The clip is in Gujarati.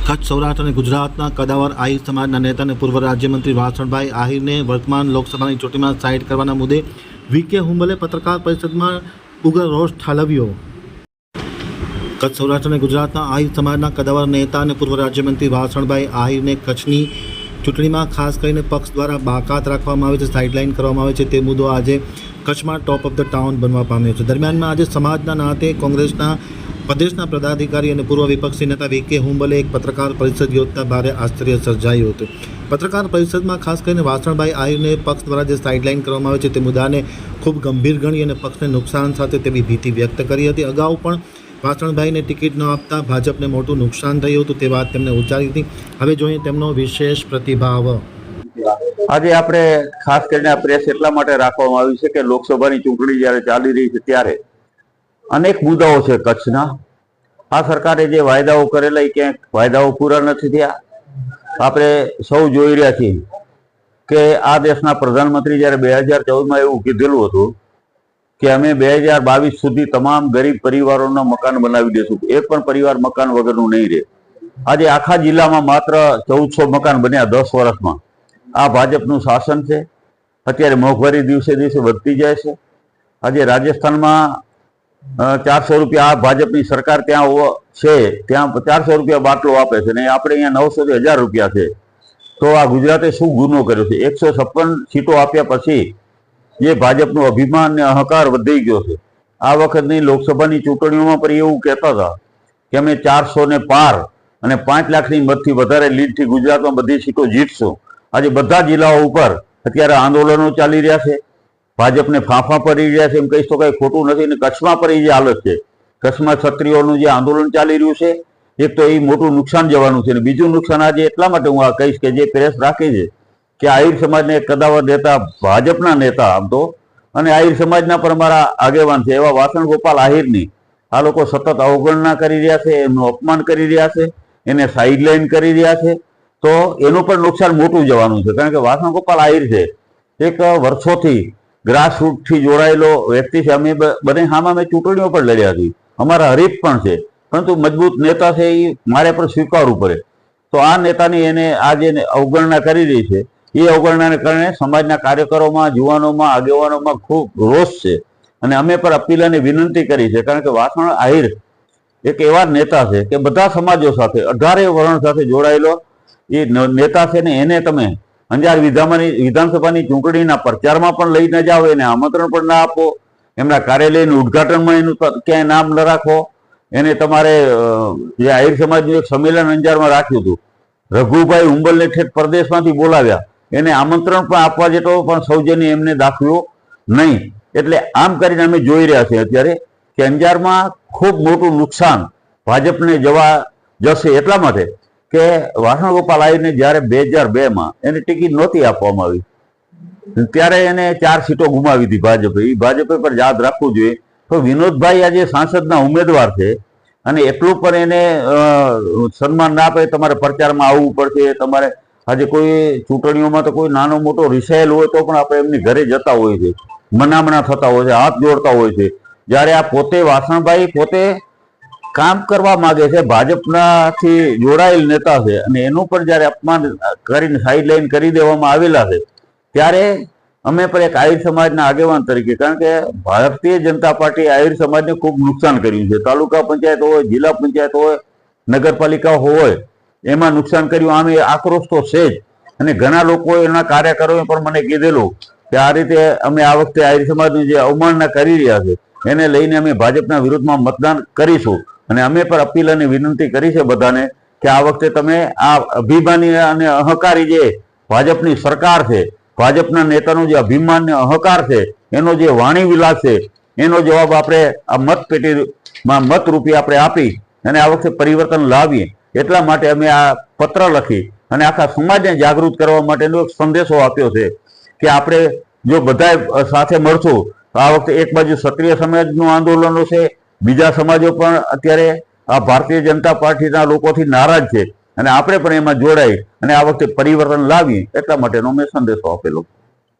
કચ્છ સૌરાષ્ટ્ર અને ગુજરાતના કદાવર આહિર સમાજના નેતા અને પૂર્વ રાજ્યમંત્રી વાસણભાઈ આહિરને વર્તમાન લોકસભાની ચૂંટણીમાં સાઇડ કરવાના મુદ્દે વીકે હુંબલે પત્રકાર પરિષદમાં ઉગ્ર રોષ ઠાલવ્યો. કચ્છ સૌરાષ્ટ્ર અને ગુજરાતના આહિર સમાજના કદાવર નેતા અને પૂર્વ રાજ્યમંત્રી વાસણભાઈ આહિરને કચ્છની ચૂંટણીમાં ખાસ કરીને પક્ષ દ્વારા બાકાત રાખવામાં આવે છે સાઇડલાઇન કરવામાં આવે છે. તે મુદ્દો આજે કચ્છમાં ટોપ ઓફ ધ ટાઉન બનવા પામ્યો છે. દરમિયાનમાં આજે સમાજના નાતે કોંગ્રેસના પ્રદેશના પદાધિકારી અને પૂર્વ વિપક્ષી નેતા વી કે હુંબલે એક પત્રકાર પરિષદ યોજતા ભારે આશ્ચર્ય સર્જાયું હતું. પત્રકાર પરિષદમાં ખાસ કરીને વાસણભાઈ આહિરને પક્ષ દ્વારા જે સાઇડલાઇન કરવામાં આવે છે તે મુદ્દાને ખૂબ ગંભીર ગણી અને પક્ષને નુકસાન સાથે તેવી ભીતિ વ્યક્ત કરી હતી. અગાઉ પણ વાસણભાઈને ટિકિટ ન આપતા ભાજપને મોટું નુકસાન થયું હતું તે વાત તેમણે ઉચ્ચારી હતી. હવે જોઈએ તેમનો વિશેષ પ્રતિભાવ. આજે આપણે ખાસ કરીને આ પ્રેસ એટલા માટે રાખવામાં આવી છે કે લોકસભાની ચૂંટણી જ્યારે ચાલી રહી છે ત્યારે અનેક મુદ્દાઓ છે કચ્છના. આ સરકારે જે વાયદાઓ કરેલા એ ક્યાંક વાયદાઓ પૂરા નથી થયા. આપણે સૌ જોઈ રહ્યા છીએ કે આ દેશના પ્રધાનમંત્રી જ્યારે બે હજાર ચૌદમાં એવું કીધેલું હતું કે અમે બે હજાર બાવીસ સુધી તમામ ગરીબ પરિવારોના મકાન બનાવી દઈશું એક પણ પરિવાર મકાન વગરનું નહીં રહે. આજે આખા જિલ્લામાં માત્ર ચૌદસો મકાન બન્યા દસ વર્ષમાં. આ ભાજપનું શાસન છે. અત્યારે મોંઘવારી દિવસે દિવસે વધતી જાય છે. આજે રાજસ્થાનમાં ચારસો રૂપિયા આ ભાજપની સરકાર ત્યાં છે. ત્યાં ચારસો રૂપિયા બાટલો આપે છે ને આપણે અહીંયા નવસો થી હજાર રૂપિયા છે. તો આ ગુજરાતે શું ગુનો કર્યો છે? એકસો છપ્પન સીટો આપ્યા પછી જે ભાજપનું અભિમાન ને અહંકાર વધી ગયો છે. આ વખતની લોકસભાની ચૂંટણીઓમાં પણ એવું કહેતા હતા કે અમે ચારસો ને પાર અને પાંચ લાખની મતથી વધારે લીડથી ગુજરાતમાં બધી સીટો જીતશું. આજે બધા જિલ્લાઓ ઉપર અત્યારે આંદોલનો ચાલી રહ્યા છે. ભાજપને ફાંફા પડી રહ્યા છે. એમ કહીશ તો કંઈ ખોટું નથી ને કચ્છમાં પણ એ જે હાલત છે. કચ્છમાં ક્ષત્રિયોનું જે આંદોલન ચાલી રહ્યું છે, એક તો એ મોટું નુકસાન જવાનું છે ને બીજું નુકસાન આજે એટલા માટે હું આ કહીશ કે જે પ્રેસ રાખે છે કે આહિર સમાજને કદાવર નેતા ભાજપના નેતા આમ તો, અને આહિર સમાજના પણ અમારા આગેવાન છે એવા વાસણ ગોપાલ આહિરની. આ લોકો સતત અવગણના કરી રહ્યા છે, એમનું અપમાન કરી રહ્યા છે, એને સાઇડલાઇન કરી રહ્યા છે. તો એનું પણ નુકસાન મોટું જવાનું છે. કારણ કે વાસણ ગોપાલ આહિર છે. એક વર્ષોથી ગ્રાસરૂટથી જોડાયેલો વ્યક્તિ છે. અમે બને સામે અમે ચૂંટણીઓ પણ લડ્યા હતી અમારા હરીફ પણ છે. પરંતુ મજબૂત નેતા છે એ મારે પણ સ્વીકારવું પડે. તો આ નેતાની એને આ જે અવગણના કરી રહી છે. એ અવગણનાને કારણે સમાજના કાર્યકરોમાં યુવાનોમાં આગેવાનોમાં ખૂબ રોષ છે. અને અમે પણ અપીલ અને વિનંતી કરી છે. કારણ કે વાસણ આહિર એક એવા નેતા છે કે બધા સમાજો સાથે, અઢારે વર્ણ સાથે જોડાયેલો એ નેતા છે ને એને તમે અંજાર વિધામાની વિધાનસભાની ચૂંટણીના પ્રચારમાં પણ લઈ ન જાઓ, એને આમંત્રણ પણ ના આપો. એમના કાર્યાલયનું ઉદઘાટનમાં એનું ક્યાંય નામ ન રાખો. એને તમારે જે આહિર સમાજનું એક સંમેલન અંજારમાં રાખ્યું હતું. રઘુભાઈ ઉંબલને ઠેઠ પરદેશમાંથી બોલાવ્યા. એને આમંત્રણ પણ આપવા જેટલો પણ સૌજન્ય એમને દાખવ્યો નહીં. એટલે આમ કરીને અમે જોઈ રહ્યા છીએ અત્યારે કે અંજારમાં ખૂબ મોટું નુકસાન ભાજપને જવા જશે એટલા માટે કે વાસણ ગોપાલ આહિરને જ્યારે બે હજાર બેમાં એને ટિકિટ નહોતી આપવામાં આવી. ત્યારે એને ચાર સીટો ગુમાવી હતી ભાજપે. એ ભાજપે પર યાદ રાખવું જોઈએ. તો વિનોદભાઈ આજે સાંસદના ઉમેદવાર છે અને એટલું પણ એને સન્માન ના આપે, તમારે પ્રચારમાં આવવું પડશે, તમારે આજે કોઈ ચૂંટણીઓમાં તો કોઈ નાનો મોટો રિસાયેલ હોય તો પણ આપણે એમની ઘરે જતા હોય છે. મનામણા થતા હોય છે, હાથ જોડતા હોય છે. જ્યારે આ પોતે વાસણભાઈ પોતે કામ કરવા માંગે છે, ભાજપનાથી જોડાયેલ નેતા છે અને એનું પણ જ્યારે અપમાન કરીને સાઈડલાઈન કરી દેવામાં આવેલા છે, ત્યારે અમે પણ એક આહિર સમાજના આગેવાન તરીકે, કારણ કે ભારતીય જનતા પાર્ટી આહિર સમાજને ખૂબ નુકસાન કર્યું છે. તાલુકા પંચાયત હોય, જિલ્લા પંચાયત હોય, નગરપાલિકા હોય, એમાં નુકસાન કર્યું. આમ આક્રોશ તો છે જ. અને ઘણા લોકો એના કાર્યકરોએ પણ મને કીધેલું કે આ રીતે અમે આ વખતે આહિર સમાજની જે અવમાનના કરી રહ્યા છે એને લઈને અમે ભાજપના વિરુદ્ધમાં મતદાન કરીશું. અને અમે પણ અપીલ અને વિનંતી કરી છે બધાને કે આ વખતે તમે આ અભિમાની અને અહંકારી જે ભાજપની સરકાર છે, ભાજપના નેતાનો જે અભિમાન ને અહંકાર છે, એનો જે વાણી વિલાસ છે, એનો જવાબ આપણે આ મત પેટીમાં મત રૂપી આપણે આપી અને આ વખતે પરિવર્તન લાવીએ. એટલા માટે અમે આ પત્ર લખી અને આખા સમાજને જાગૃત કરવા માટેનો એક સંદેશો આપ્યો છે કે આપણે જો બધા સાથે મળશું આ વખતે એક બાજુ ક્ષત્રિય સમાજનું આંદોલનો છે, બીજા સમાજો પણ અત્યારે આ ભારતીય જનતા પાર્ટીના લોકોથી નારાજ છે. અને આપણે પણ એમાં જોડાઈ અને આ વખતે પરિવર્તન લાવી એટલા માટેનો મેં સંદેશો આપેલો.